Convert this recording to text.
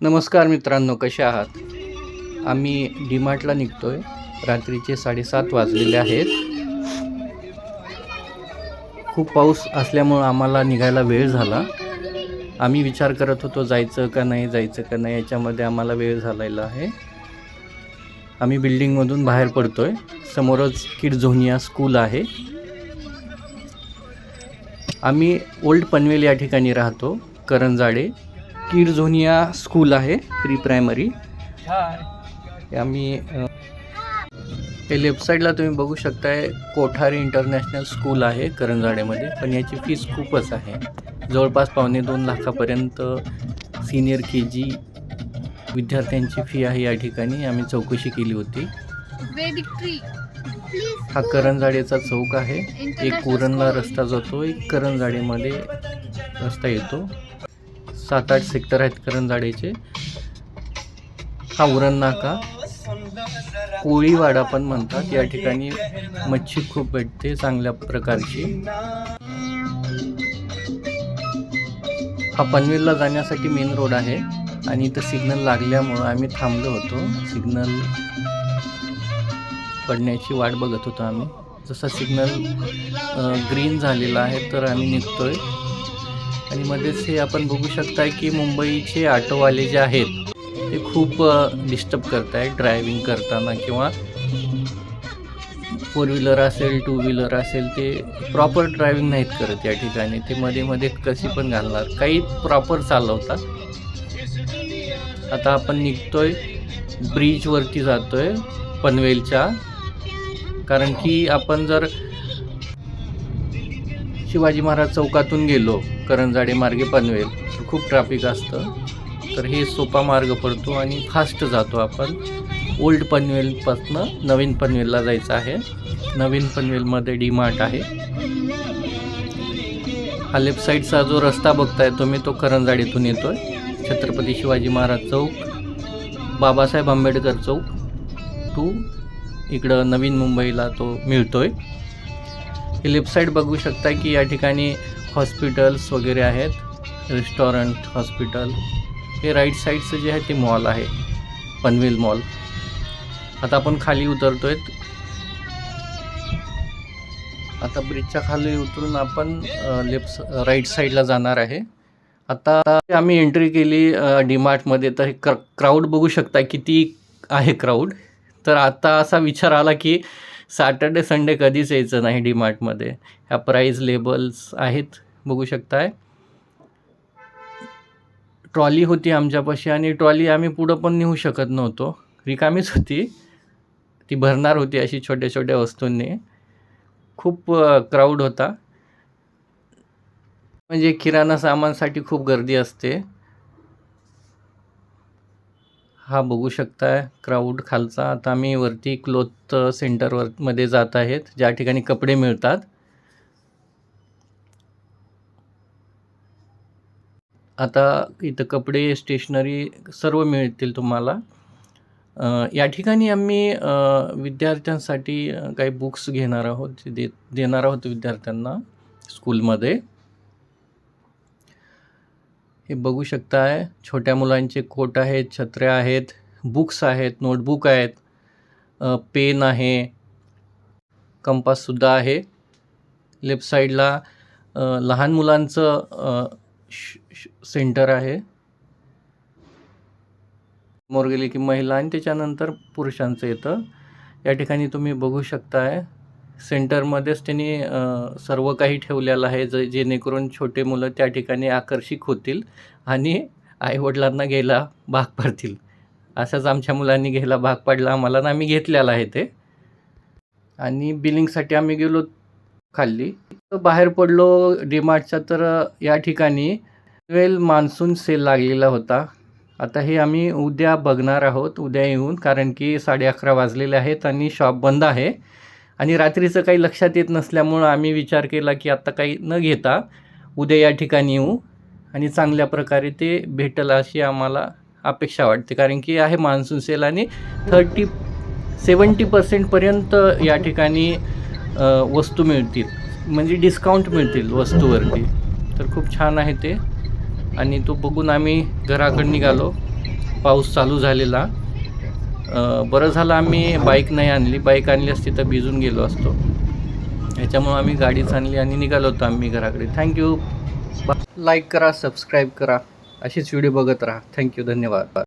नमस्कार मित्रांनो कसे आहात? आम्ही डीमार्टला निघतोय. रात्रीचे साडेसात वाजलेले आहेत. खूप पाऊस असल्यामुळं आम्हाला निघायला वेळ झाला. आम्ही विचार करत होतो जायचं का नाही जायचं का नाही याच्यामध्ये आम्हाला वेळ झालेला आहे. आम्ही बिल्डिंगमधून बाहेर पडतो आहे समोरच किडझोनिया स्कूल आहे. आम्ही ओल्ड पनवेल या ठिकाणी राहतो करंजाडे किडझोनिया स्कूल आहे प्री प्रायमरी. आम्ही हे लेफ्ट साईडला तुम्ही बघू शकताय कोठारी इंटरनॅशनल स्कूल आहे करंजाडेमध्ये पण याची फीस खूपच आहे. जवळपास पावणे दोन लाखापर्यंत सिनियर के जी विद्यार्थ्यांची फी आहे या ठिकाणी. आम्ही चौकशी केली होती. हा करंजाडेचा चौक आहे. एक उरणला रस्ता जातो एक करंजाडेमध्ये रस्ता येतो. सात आठ सेक्टर आहेत करंजाडेचे हा उरण नाका कोळीवाडा पण म्हणतात. या ठिकाणी मच्छी खूप भेटते चांगल्या प्रकारची. हा पनवेलला जाण्यासाठी मेन रोड आहे. आणि इथं सिग्नल लागल्यामुळं आम्ही थांबलो होतो. सिग्नल पडण्याची वाट बघत होतो आम्ही. जसा सिग्नल ग्रीन झालेला आहे तर आम्ही निघतोय. आणि मध्येच हे आपण बघू शकताय की मुंबईचे ऑटोवाले जे आहेत ते खूप डिस्टर्ब करत आहेत ड्रायव्हिंग करताना किंवा फोर व्हीलर असेल टू व्हीलर असेल ते प्रॉपर ड्रायव्हिंग नाहीत करत या ठिकाणी. ते मध्ये मध्ये कशी पण घालणार. काही प्रॉपर चालवतात आता आपण निघतोय ब्रिजवरती जातोय पनवेलच्या. कारण की आपण जर शिवाजी महाराज चौकातून गेलो करंजाडे मार्गे पनवेल. खूप ट्रॅफिक असतं. तर हे सोपा मार्ग पडतो आणि फास्ट जातो आपण. ओल्ड पनवेलपासनं नवीन पनवेलला जायचं आहे. नवीन पनवेलमध्ये डी मार्ट आहे. हा लेफ्ट साईडचा जो रस्ता बघताय तुम्ही तो करंजाडीतून येतोय. छत्रपती शिवाजी महाराज चौक बाबासाहेब आंबेडकर चौक टू इकडं नवीन मुंबईला तो मिळतोय. हे लेफ्ट साईड बघू शकता की या ठिकाणी हॉस्पिटल्स वगैरे आहेत रेस्टॉरंट हॉस्पिटल. हे राईट साईडचं जे आहे ते मॉल आहे पनवेल मॉल आता आपण खाली उतरतोय आता ब्रिजच्या खाली उतरून आपण लेफ्ट राईट साईडला जाणार आहे. आता आम्ही एंट्री केली डीमार्टमध्ये तर हे क्र क्राऊड बघू शकता किती आहे क्राऊड तर आता असा विचार आला की सॅटर्डे संडे कधीच यायचं नाही डीमार्टमध्ये. ह्या प्राईज लेबल्स आहेत बघू शकताय. ट्रॉली होती आमच्यापाशी आणि ट्रॉली आम्ही पुढं पण नेऊ शकत नव्हतो. रिकामीच होती. ती भरणार होती अशी छोट्या छोट्या वस्तूंनी. खूप क्राऊड होता. म्हणजे किराणा सामानसाठी खूप गर्दी असते. हा बघू शकताय. क्राऊड खालचा. आता आम्ही वरती क्लोथ सेंटरवर मध्ये जात आहेत. ज्या ठिकाणी कपडे मिळतात. आता इथं कपडे स्टेशनरी सर्व मिळतील तुम्हाला. या ठिकाणी आम्ही विद्यार्थ्यांसाठी काही बुक्स घेणार आहोत. दे देणार आहोत विद्यार्थ्यांना स्कूलमध्ये हे बघू शकताय छोट्या मुलांचे कोट आहेत छत्र्या आहेत बुक्स आहेत नोटबुक आहेत पेन आहे कंपाससुद्धा आहे. लेफ्ट साईडला लहान मुलांचं श- सेंटर आहे. समोर गेली की महिला आणि त्याच्यानंतर पुरुषांचं येतं. या ठिकाणी तुम्ही बघू शकताय सेंटरमध्येच त्यांनी सर्व काही ठेवलेलं आहे ज जेणेकरून छोटे मुलं त्या ठिकाणी आकर्षित होतील आणि आईवडिलांना घ्यायला भाग पडतील. असंच आमच्या मुलांनी घ्यायला भाग पाडला. आम्हाला ना आम्ही घेतलेलं आहे ते. आणि बिलिंगसाठी आम्ही गेलो खाल्ली. बाहेर पडलो डीमार्टचा तर या ठिकाणी वेल मान्सून सेल लागलेला होता. आता हे आम्ही उद्या बघणार आहोत उद्या येऊन कारण की साडे अकरा वाजलेले आहेत आणि शॉप बंद आहे. आणि रात्रीचं काही लक्षात येत नसल्यामुळं आम्ही विचार केला की आत्ता काही न घेता उद्या या ठिकाणी येऊ आणि चांगल्या प्रकारे ते भेटेल अशी आम्हाला अपेक्षा वाटते. कारण की आहे मान्सून सेल आणि थर्टी सेवन्टी पर्सेंटपर्यंत या ठिकाणी वस्तू मिळतील. म्हणजे डिस्काउंट मिळतील वस्तूवरती. तर खूप छान आहे ते. आणि तो बघून आम्ही घराकडे निघालो. पाऊस चालू झालेला. बरं झालं आम्ही बाईक नाही आणली. बाईक आणली असती तर भिजून गेलो असतो. याच्यामुळं आम्ही गाडीच आणली आणि निघालो होतो आम्ही घराकडे. थँक्यू लाईक करा सबस्क्राईब करा. अशीच व्हिडिओ बघत राहा. थँक्यू धन्यवाद.